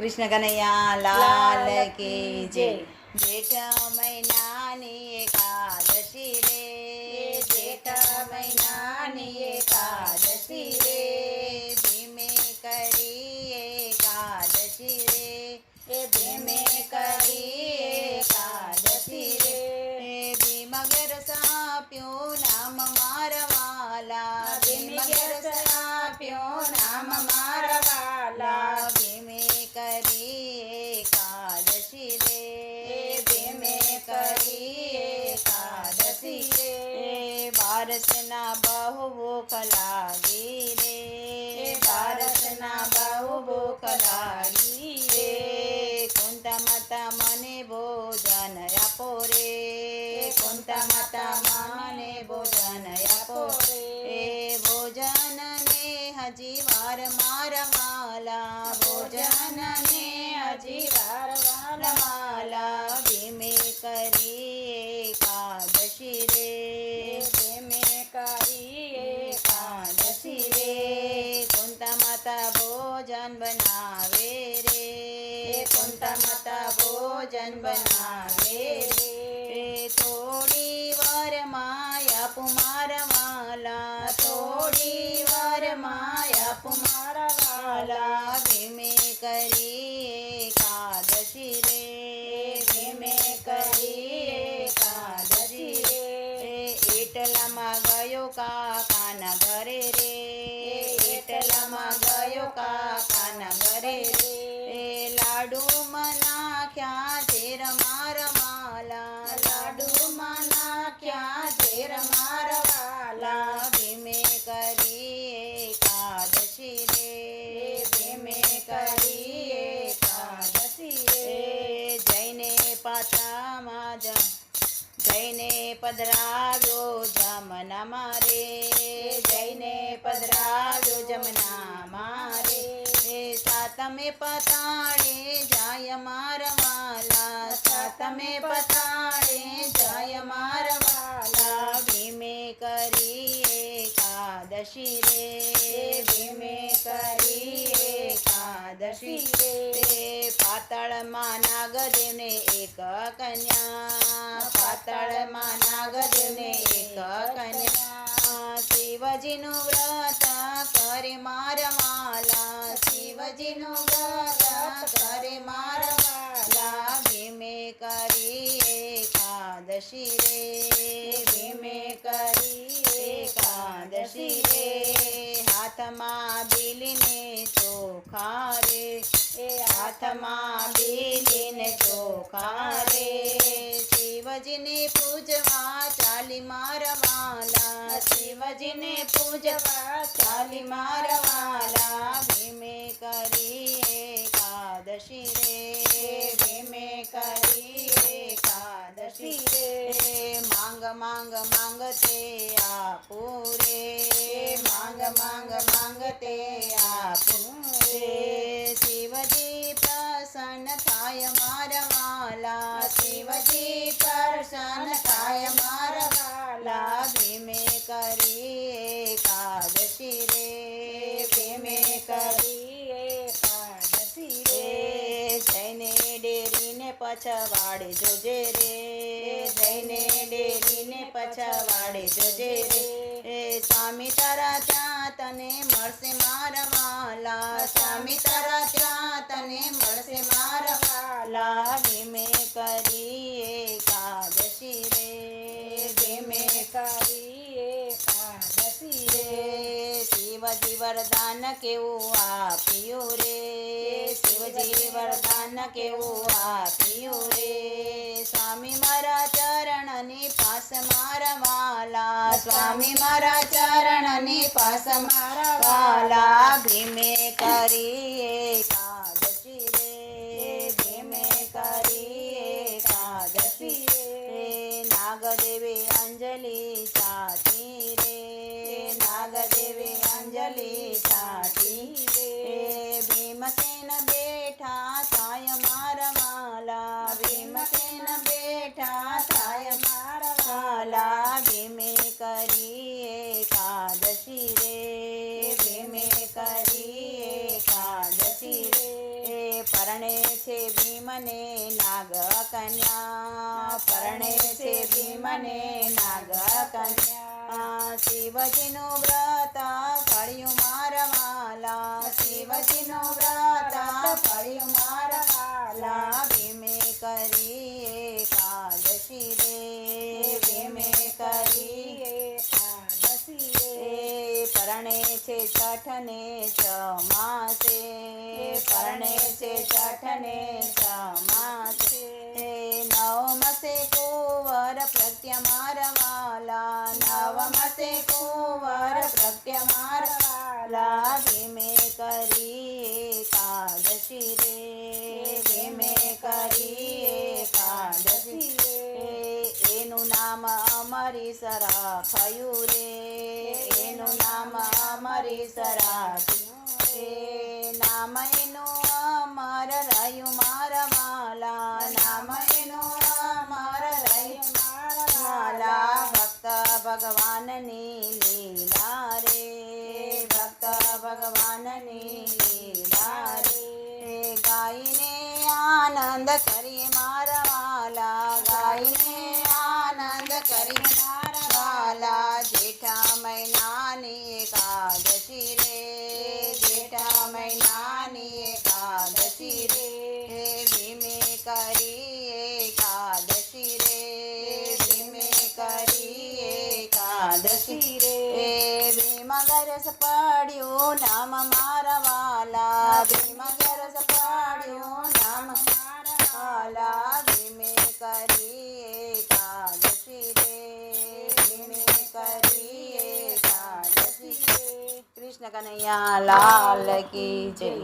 कृष्ण कन्हैया लाल की जय। जेठ मैनानी एकादशी रे। जेठ मैनानी एकादशी रे। धीमे करी एकादशी रे। धीमे करी एकादशी रे। मगर सा प्यो नाम मारवाला। सा प्यो नाम मार બહુ ભૂખ લાગી રે ભારતના બહુ ભૂખ લાગી રે કુંતા માતા મને ભોજન આપો રે ભોજન બનાવે રે. કુંતા માતા ભોજન બનાવે રે. થોડી વાર માયા પુમાર વાલા થોડી વાર માયા પુમાર વાલા. લાડુ નાખ્યા ઝેર માર માલા લાડુ નાખ્યા ઝેર માર વાલા ભીમે કરી એકાદશી રે ભીમે કરી એકાદશી રે જઈને પાત્રામાં જ જઈને પધરાવ્યો જમના મારે જઈને પધરાવ્યો જમના મારે એ સાતમે પતાળે જાય મારવાલા સાતમે પતાળે જાય મારવાલા ભીમે કરી એકાદશી રે, ભીમે કરી એકાદશી રે. પાતળમાં નાગદેવને એક કન્યા, પાતળમાં નાગદેવને એક કન્યા. શિવજીનું વ્રત એકાદશી રે ભીમે કરી એકાદશી રે હાથમાં બીલીને ચોખા રે એ હાથમાં બીલીને ચોખા રે શિવજીને પૂજવા ચાલી મારવાલા શિવજીને પૂજવા ચાલી મારવાલા ભીમે કરી એકાદશી રે ભીમે કરી मांग मांगते आ मांग मांग मांगते आपो शिव जी प्रसन्न काय शिव शिवजी प्रसन्न काय मारवाला। भीमे करी एकादशी रे भीमे करी एकादशी रे जैने डेरीने पछवाड़ जोजे रे લઈને ડેરીને પછા વાડે જજે રે. સ્વામી તારા ત્યાં शिवजी वरदान के ओ आपियो रे। शिवजी वरदान के ओ आपियो रे। स्वामी मारा चरणनी पास मार वाला स्वामी मारा चरणनी पास मार वाला भीमे करिए एकादशी रे। भीमे एकादशी रे। नागदेवी अंजलि ભીમને નાગ કન્યા પરણે છે ભીમને નાગ કન્યા શિવજીનું વ્રત ફળ્યું મારવાલા શિવજીનું વ્રત ફળ્યું મારવાલા ભીમે કરી એકાદશી રે ભીમે કરી એકાદશી રે પરણે છે છઠને છમાસે પરણે છે ચઠને સમાસે નવમસે કુંવર પ્રત્ય મારવાલા નવમસે કુંવર પ્રત્ય મારવાલા ધીમે કરીએ કાદશી રે ધીમે કરીએ કાદશી રે એનું નામ અમારી સરા થયું રે એનું નામ અમારી સરા થયું રે आनंद करिए मारा वाला गाइने आनंद करी मारवाला, जेठा मैनानी एकादशी रे, जेठा मैनानी एकादशी रे भीमे करी एकादशी रे भीमे करी एकादशी रे भीम गरस पाड्यो नाम मारवाला, भीम गरस पाड्यो कन्हैया लाल की जय।